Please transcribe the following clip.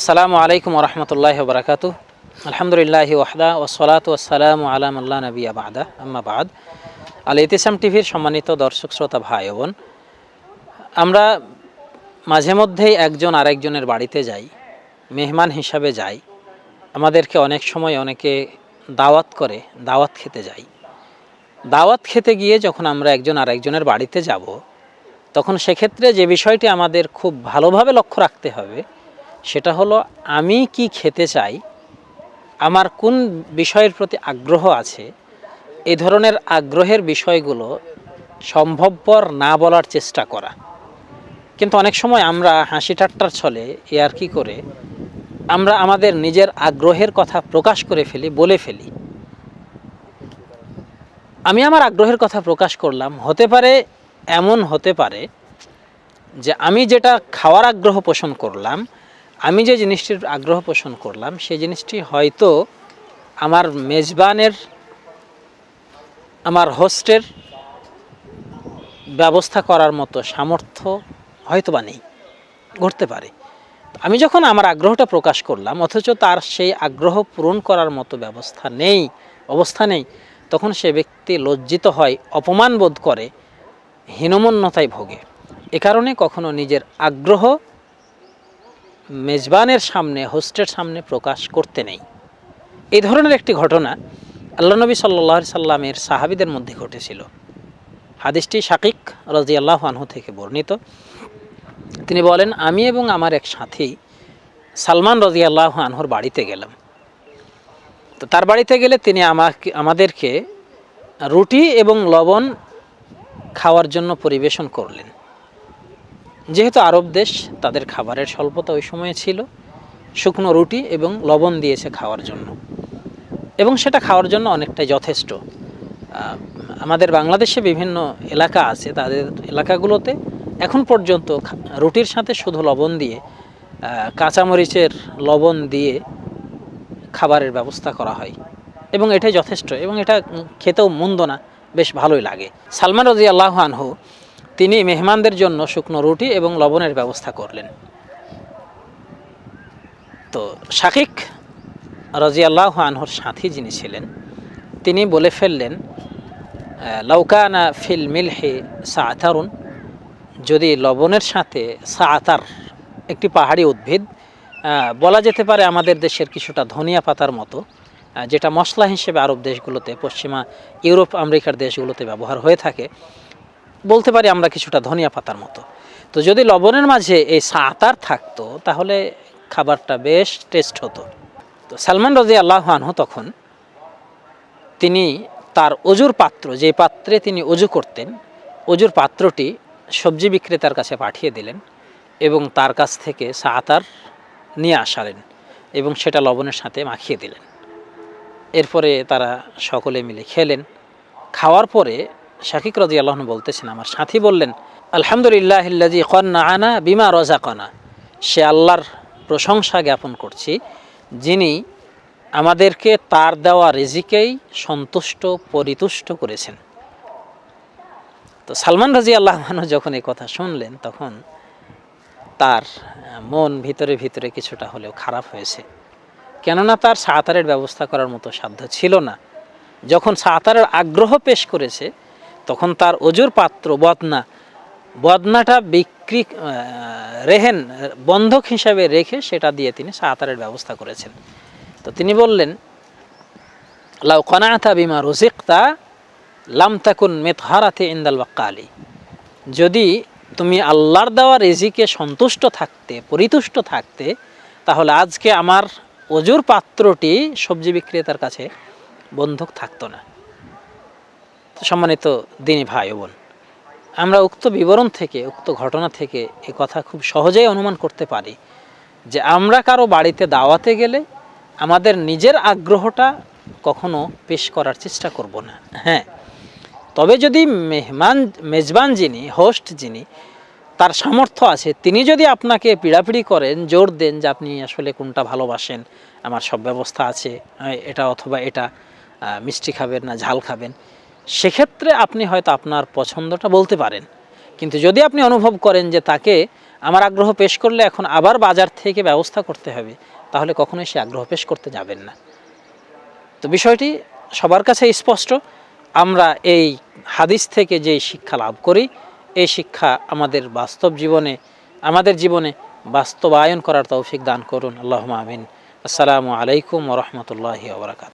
আসসালামু আলাইকুম রহমতুল্লাহ বরকাত আলহামদুলিল্লাহ ওয়াহদা ওসলাত ওসালাম আলাম আল্লাহ নবী আবাদা আম্মা বাদ। আল ইতিসাম টিভির সম্মানিত দর্শক, শ্রোতা, ভাই বোন, আমরা মাঝে মধ্যেই একজন আরেকজনের বাড়িতে যাই, মেহমান হিসাবে যাই। আমাদেরকে অনেক সময় অনেকে দাওয়াত করে, দাওয়াত খেতে যাই। দাওয়াত খেতে গিয়ে যখন আমরা একজন আরেকজনের বাড়িতে যাব, তখন সেক্ষেত্রে যে বিষয়টি আমাদের খুব ভালোভাবে লক্ষ্য রাখতে হবে সেটা হলো, আমি কি খেতে চাই, আমার কোন বিষয়ের প্রতি আগ্রহ আছে, এ ধরনের আগ্রহের বিষয়গুলো সম্ভবপর না বলার চেষ্টা করা। কিন্তু অনেক সময় আমরা হাসি ঠাট্টার ছলে ইয়ার কি করে, আমরা আমাদের নিজের আগ্রহের কথা প্রকাশ করে ফেলি, বলে ফেলি। আমি আমার আগ্রহের কথা প্রকাশ করলাম, হতে পারে, এমন হতে পারে যে আমি যেটা খাওয়ার আগ্রহ পোষণ করলাম আমি যে জিনিসটির আগ্রহ পোষণ করলাম, সেই জিনিসটি হয়তো আমার মেজবানের, আমার হোস্টের ব্যবস্থা করার মতো সামর্থ্য হয়তো বা নেই, ঘটতে পারে। আমি যখন আমার আগ্রহটা প্রকাশ করলাম, অথচ তার সেই আগ্রহ পূরণ করার মতো ব্যবস্থা নেই, অবস্থা নেই, তখন সে ব্যক্তি লজ্জিত হয়, অপমান বোধ করে, হীনমন্যতায় ভোগে। এ কারণে কখনো নিজের আগ্রহ মেজবানের সামনে, হোস্টের সামনে প্রকাশ করতে নেই। এই ধরনের একটি ঘটনা আল্লাহ নবী সাল্লাহ সাল্লামের সাহাবিদের মধ্যে ঘটেছিল। হাদিসটি শাকিক রাজি আল্লাহ আনহু থেকে বর্ণিত। তিনি বলেন, আমি এবং আমার এক সাথী সালমান রাজি আল্লাহ আনহুর বাড়িতে গেলাম। তো তার বাড়িতে গেলে তিনি আমাকে, আমাদেরকে রুটি এবং লবণ খাওয়ার জন্য পরিবেশন করলেন। যেহেতু আরব দেশ, তাদের খাবারের স্বল্পতা ওই সময়ে ছিল। শুকনো রুটি এবং লবণ দিয়েছে খাওয়ার জন্য। এবং সেটা খাওয়ার জন্য অনেকটাই যথেষ্ট। আমাদের বাংলাদেশে বিভিন্ন এলাকা আছে, তাদের এলাকাগুলোতে এখন পর্যন্ত রুটির সাথে শুধু লবণ দিয়ে কাঁচামরিচের লবণ দিয়ে খাবারের ব্যবস্থা করা হয়। এবং এটাই যথেষ্ট এবং এটা খেতেও মন্দ না, বেশ ভালোই লাগে। সালমান রাজি আল্লাহ আনহু তিনি মেহমানদের জন্য শুকনো রুটি এবং লবণের ব্যবস্থা করলেন। তো শাকিক রাজি আল্লাহ আনহুর সাথী যিনি ছিলেন তিনি বলে ফেললেন আহ, লাউকানা ফিল মিলহে সাআতারুন যদি লবণের সাথে সাআতার একটি পাহাড়ি উদ্ভিদ বলা যেতে পারে আমাদের দেশের কিছুটা ধনিয়া পাতার মতো যেটা মশলা হিসেবে আরব দেশগুলোতে পশ্চিমা ইউরোপ আমেরিকার দেশগুলোতে ব্যবহার হয়ে থাকে বলতে পারি আমরা কিছুটা ধনিয়া পাতার মতো। তো যদি লবণের মাঝে এই সাঁতার থাকতো, তাহলে খাবারটা বেশ টেস্ট হতো। তো সালমান রাজি আল্লাহ আনহু তখন তিনি তার অজুর পাত্র, যে পাত্রে তিনি অজু করতেন, অজুর পাত্রটি সবজি বিক্রেতার কাছে পাঠিয়ে দিলেন এবং তার কাছ থেকে সাঁতার নিয়ে আসালেন এবং সেটা লবণের সাথে মাখিয়ে দিলেন। এরপরে তারা সকলে মিলে খেলেন। খাওয়ার পরে শাকিক রাজি আল্লাহন বলতেছেন, আমার সাথী বললেন, আলহামদুলিল্লাহ কন্না আনা বিমা রজা কনা সে আল্লাহর প্রশংসা জ্ঞাপন করছি, যিনি আমাদেরকে তার দেওয়া রেজিকেই সন্তুষ্ট, পরিতুষ্ট করেছেন। তো সালমান রাজি আল্লাহ যখন এই কথা শুনলেন, তখন তার মন ভিতরে ভিতরে কিছুটা হলেও খারাপ হয়েছে। কেননা তার সাঁতারের ব্যবস্থা করার মতো সাধ্য ছিল না। যখন সাঁতারের আগ্রহ পেশ করেছে তখন তার অজুর পাত্র বদনা। বদনাটা বিক্রি রেহেন, বন্ধক হিসাবে রেখে সেটা দিয়ে তিনি সাঁতারের ব্যবস্থা করেছেন। তো তিনি বললেন, লাউ কনাথা বিমা রুজিকতা লাম তাকুন মেতহারাতে ইন্দাল বাক্কালি। যদি তুমি আল্লাহর দেওয়া রেজিকে সন্তুষ্ট থাকতে, পরিতুষ্ট থাকতে, তাহলে আজকে আমার অজুর পাত্রটি সবজি বিক্রেতার কাছে বন্ধক থাকতো না। সম্মানিত দিনী ভাই বোন, আমরা উক্ত বিবরণ থেকে, উক্ত ঘটনা থেকে এ কথা খুব সহজেই অনুমান করতে পারি যে আমরা কারও বাড়িতে দাওয়াতে গেলে আমাদের নিজের আগ্রহটা কখনো পেশ করার চেষ্টা করব না। হ্যাঁ তবে যদি মেহমান, মেজবান যিনি, হোস্ট যিনি, তার সামর্থ্য আছে, তিনি যদি আপনাকে পিড়াপিড়ি করেন, জোর দেন যে আপনি আসলে কোনটা ভালোবাসেন, আমার সব ব্যবস্থা আছে এটা অথবা এটা মিষ্টি খাবেন না, ঝাল খাবেন সেক্ষেত্রে আপনি হয়তো আপনার পছন্দটা বলতে পারেন। কিন্তু যদি আপনি অনুভব করেন যে তাকে আমার আগ্রহ পেশ করলে এখন আবার বাজার থেকে ব্যবস্থা করতে হবে, তাহলে কখনোই সে আগ্রহ পেশ করতে যাবেন না। তো বিষয়টি সবার কাছে স্পষ্ট। আমরা এই হাদিস থেকে যে শিক্ষা লাভ করি, এই শিক্ষা আমাদের বাস্তব জীবনে, আমাদের জীবনে বাস্তবায়ন করার তৌফিক দান করুন। আল্লাহ আমিন। আসসালামু আলাইকুম ওরহমতুল্লাহি ওবরাকাত